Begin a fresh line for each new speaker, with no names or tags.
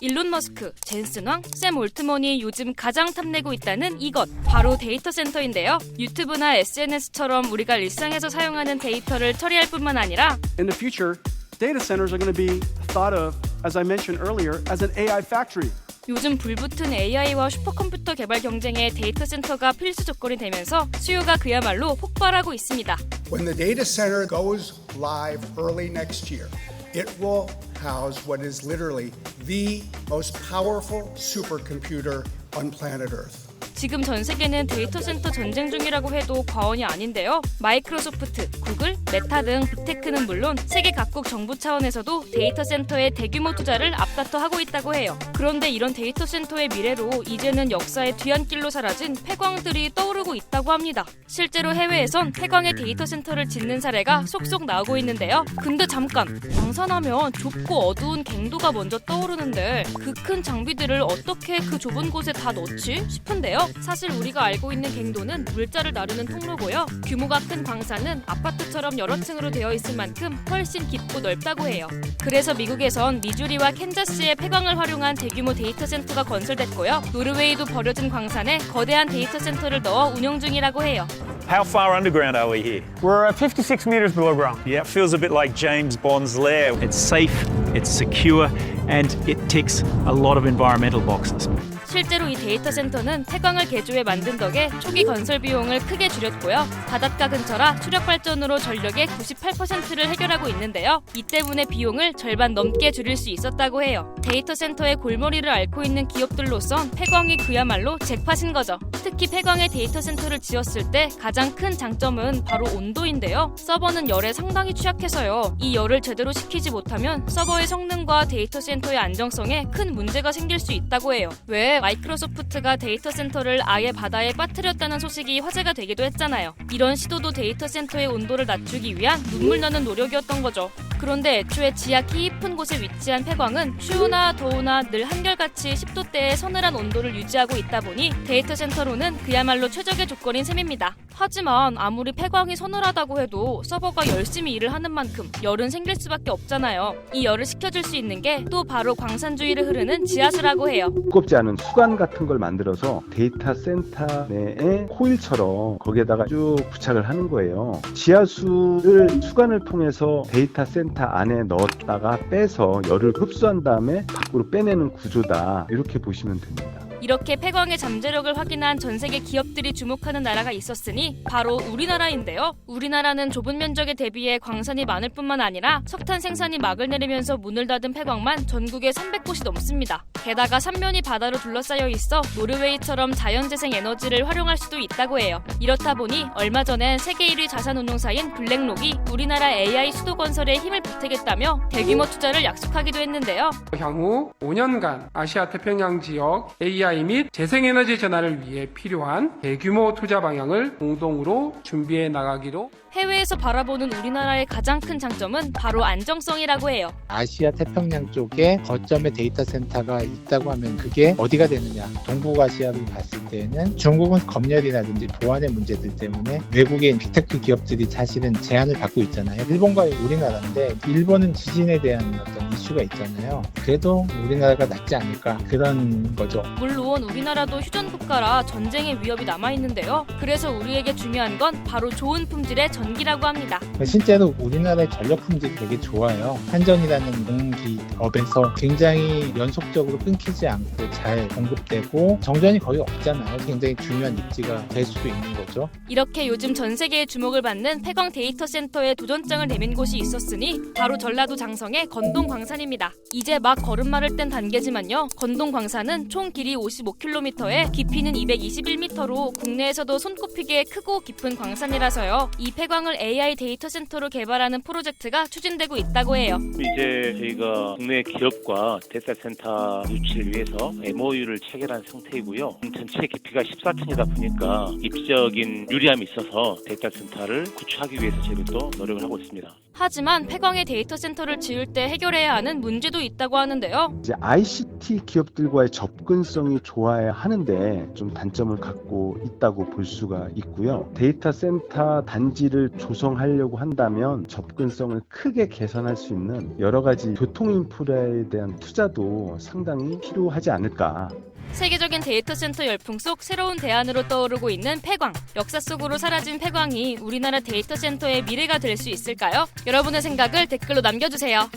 일론 머스크, 젠슨 왕, 샘 올트먼이 요즘 가장 탐내고 있다는 이것 바로 데이터 센터인데요. 유튜브나 SNS처럼 우리가 일상에서 사용하는 데이터를 처리할 뿐만 아니라
In the future, data centers are going to be thought of, as I mentioned earlier, as an AI factory.
요즘 불붙은 AI와 슈퍼컴퓨터 개발 경쟁에 데이터 센터가 필수 조건이 되면서 수요가 그야말로 폭발하고 있습니다.
When the data center goes live early next year, it will house what is literally the most powerful supercomputer on planet Earth.
지금 전 세계는 데이터 센터 전쟁 중이라고 해도 과언이 아닌데요. 마이크로소프트, 구글, 메타 등 빅테크는 물론 세계 각국 정부 차원에서도 데이터 센터의 대규모 투자를 앞다퉈 하고 있다고 해요. 그런데 이런 데이터 센터의 미래로 이제는 역사의 뒤안길로 사라진 폐광들이 떠오르고 있다고 합니다. 실제로 해외에선 폐광의 데이터 센터를 짓는 사례가 속속 나오고 있는데요. 근데 잠깐 광산하면 좁고 어두운 갱도가 먼저 떠오르는데 그 큰 장비들을 어떻게 그 좁은 곳에 다 넣지 싶은데요. 사실 우리가 알고 있는 갱도는 물자를 나르는 통로고요. 규모가 큰 광산은 아파트처럼 여러 층으로 되어 있을 만큼 훨씬 깊고 넓다고 해요. 그래서 미국에선 미주리와 캔자스의 폐광을 활용한 대규모 데이터 센터가 건설됐고요. 노르웨이도 버려진 광산에 거대한 데이터 센터를 넣어 운영 중이라고 해요.
How far underground are we here?
We're at 56 meters below ground.
Yeah, it feels a bit like James Bond's lair.
It's safe, it's secure, and it ticks a lot of environmental boxes.
실제로 이 데이터 센터는 폐광을 개조해 만든 덕에 초기 건설 비용을 크게 줄였고요. 바닷가 근처라 수력 발전으로 전력의 98%를 해결하고 있는데요. 이 때문에 비용을 절반 넘게 줄일 수 있었다고 해요. 데이터 센터의 골머리를 앓고 있는 기업들로선 폐광이 그야말로 잭팟인 거죠. 특히 폐광의 데이터 센터를 지었을 때 가장 큰 장점은 바로 온도인데요. 서버는 열에 상당히 취약해서요. 이 열을 제대로 식히지 못하면 서버의 성능과 데이터 센터의 안정성에 큰 문제가 생길 수 있다고 해요. 왜 마이크로소프트가 데이터 센터를 아예 바다에 빠뜨렸다는 소식이 화제가 되기도 했잖아요. 이런 시도도 데이터 센터의 온도를 낮추기 위한 눈물 나는 노력이었던 거죠. 그런데 애초에 지하 깊은 곳에 위치한 폐광은 추우나 더우나 늘 한결같이 10도대의 서늘한 온도를 유지하고 있다 보니 데이터 센터로 는 그야말로 최적의 조건인 셈입니다. 하지만 아무리 폐광이 서늘하다고 해도 서버가 열심히 일을 하는 만큼 열은 생길 수밖에 없잖아요. 이 열을 식혀줄 수 있는 게 또 바로 광산주위를 흐르는 지하수라고 해요.
두껍지 않은 수관 같은 걸 만들어서 데이터 센터 내에 코일처럼 거기에다가 쭉 부착을 하는 거예요. 지하수를 수관을 통해서 데이터 센터 안에 넣었다가 빼서 열을 흡수한 다음에 밖으로 빼내는 구조다. 이렇게 보시면 됩니다.
이렇게 폐광의 잠재력을 확인한 전 세계 기업들이 주목하는 나라가 있었으니 바로 우리나라인데요. 우리나라는 좁은 면적에 대비해 광산이 많을 뿐만 아니라 석탄 생산이 막을 내리면서 문을 닫은 폐광만 전국에 300곳이 넘습니다. 게다가 삼면이 바다로 둘러싸여 있어 노르웨이처럼 자연재생 에너지를 활용할 수도 있다고 해요. 이렇다 보니 얼마 전엔 세계 1위 자산운용사인 블랙록이 우리나라 AI 수도 건설에 힘을 보태겠다며 대규모 투자를 약속하기도 했는데요.
향후 5년간 아시아 태평양 지역 AI 및 재생에너지 전환을 위해 필요한 대규모 투자 방향을 공동으로 준비해 나가기로
해외에서 바라보는 우리나라의 가장 큰 장점은 바로 안정성이라고 해요.
아시아 태평양 쪽에 거점의 데이터 센터가 있다고 하면 그게 어디가 되느냐 동북아시아를 봤을 때는 중국은 검열이라든지 보안의 문제들 때문에 외국인 빅테크 기업들이 사실은 제한을 받고 있잖아요 일본과 우리나라인데 일본은 지진에 대한 어떤 이슈가 있잖아요 그래도 우리나라가 낫지 않을까 그런 거죠
물론 우리나라도 휴전 국가라 전쟁의 위협이 남아 있는데요. 그래서 우리에게 중요한 건 바로 좋은 품질의 전기라고 합니다.
실제로 우리나라의 전력 품질이 되게 좋아요. 한전이라는 공기업에서 굉장히 연속적으로 끊기지 않고 잘 공급되고 정전이 거의 없잖아요. 굉장히 중요한 입지가 될 수도 있는 거죠.
이렇게 요즘 전 세계의 주목을 받는 폐광 데이터 센터에 도전장을 내민 곳이 있었으니 바로 전라도 장성의 건동 광산입니다. 이제 막 걸음마를 뗀 단계지만요. 건동 광산은 총 길이 55km에 깊이는 221m로 국내에서도 손꼽히게 크고 깊은 광산이라서요. 이 폐광 을 AI 데이터 센터로 개발하는 프로젝트가 추진되고 있다고 해요.
이제 저희가 국내 기업과 데이터 센터 유치를 위해서 MOU를 체결한 상태이고요. 전체 깊이가 14층이다 보니까 입지적인 유리함이 있어서 데이터 센터를 구축하기 위해서 저희도 노력을 하고 있습니다.
하지만 폐광의 데이터 센터를 지을 때 해결해야 하는 문제도 있다고 하는데요.
이제 ICT 기업들과의 접근성이 좋아야 하는데 좀 단점을 갖고 있다고 볼 수가 있고요. 데이터 센터 단지를 조성하려고 한다면 접근성을 크게 개선할 수 있는 여러 가지 교통 인프라에 대한 투자도 상당히 필요하지 않을까.
세계적인 데이터 센터 열풍 속 새로운 대안으로 떠오르고 있는 폐광. 역사 속으로 사라진 폐광이 우리나라 데이터 센터의 미래가 될 수 있을까요? 여러분의 생각을 댓글로 남겨주세요.